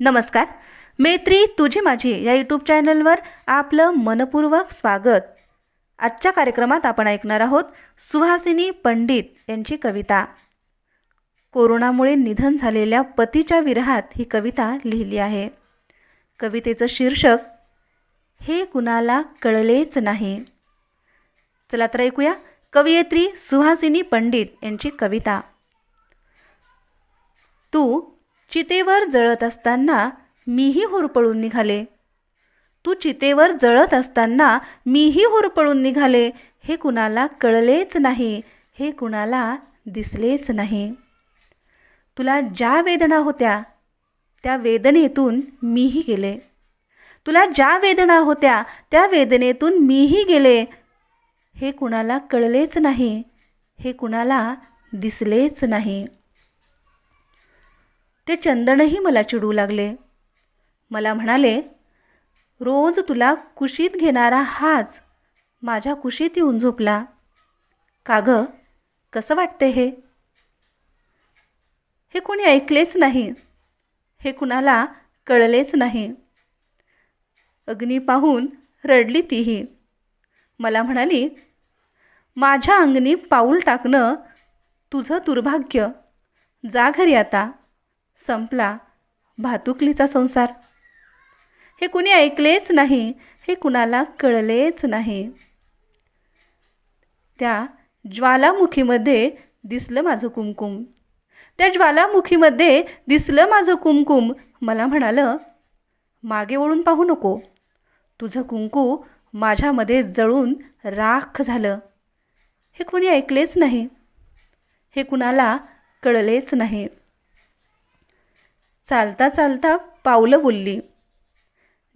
नमस्कार. मैत्री तुझी माझी या यूट्यूब चॅनलवर आपलं मनपूर्वक स्वागत. आजच्या कार्यक्रमात आपण ऐकणार आहोत सुहासिनी पंडित यांची कविता. कोरोनामुळे निधन झालेल्या पतीच्या विरहात ही कविता लिहिली आहे. कवितेचं शीर्षक हे कुणाला कळलेच नाही. चला तर ऐकूया कवयित्री सुहासिनी पंडित यांची कविता. तू चितेवर जळत असताना मीही होरपळून निघाले. तू चितेवर जळत असताना मीही होरपळून निघाले. हे कुणाला कळलेच नाही. हे कुणाला दिसलेच नाही. तुला ज्या वेदना होत्या त्या वेदनेतून मीही गेले. तुला ज्या वेदना होत्या त्या वेदनेतून मीही गेले. हे कुणाला कळलेच नाही. हे कुणाला दिसलेच नाही. ते चंदनही मला चिडू लागले. मला म्हणाले रोज तुला कुशीत घेणारा हाच माझ्या कुशीत येऊन झोपला. का गं? कसं वाटते हे? हे कोणी ऐकलेच नाही. हे कुणाला कळलेच नाही. अग्नी पाहून रडली तीही. मला म्हणाली माझ्या अंगणी पाऊल टाकणं तुझं दुर्भाग्य. जा घरी आता. संपला. भातुकलीचा संसार. हे कुणी ऐकलेच नाही हे कुणाला कळलेच नाही. त्या ज्वालामुखीमध्ये दिसलं माझं कुमकुम. त्या ज्वालामुखीमध्ये दिसलं माझं कुमकुम. मला म्हणालं मागे वळून पाहू नको. तुझं कुंकू माझ्यामध्ये जळून राख झालं. हे कुणी ऐकलेच नाही. हे कुणाला कळलेच नाही. चालता चालता पावलं बोलली.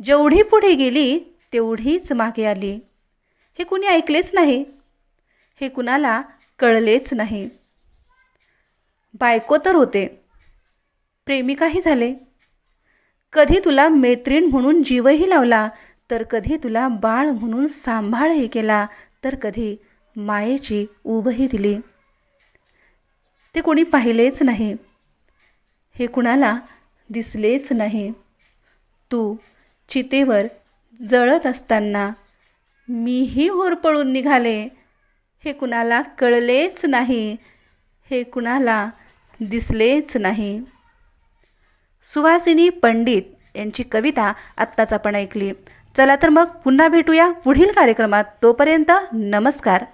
जेवढी पुढे गेली तेवढीच मागे आली. हे कुणी ऐकलेच नाही. हे कुणाला कळलेच नाही. बायको तर होते. प्रेमिकाही झाले. कधी तुला मैत्रीण म्हणून जीवही लावला तर कधी तुला बाळ म्हणून सांभाळही केला तर कधी मायेची उभही दिली. ते कोणी पाहिलेच नाही. हे कुणाला दिसलेच नाही. तू चितेवर जळत असताना मीही होरपळून निघाले. हे कुणाला कळलेच नाही. हे कुणाला दिसलेच नाही. सुवासिनी पंडित यांची कविता आत्ताच आपण ऐकली. चला तर मग पुन्हा भेटूया पुढील कार्यक्रमात. तोपर्यंत नमस्कार.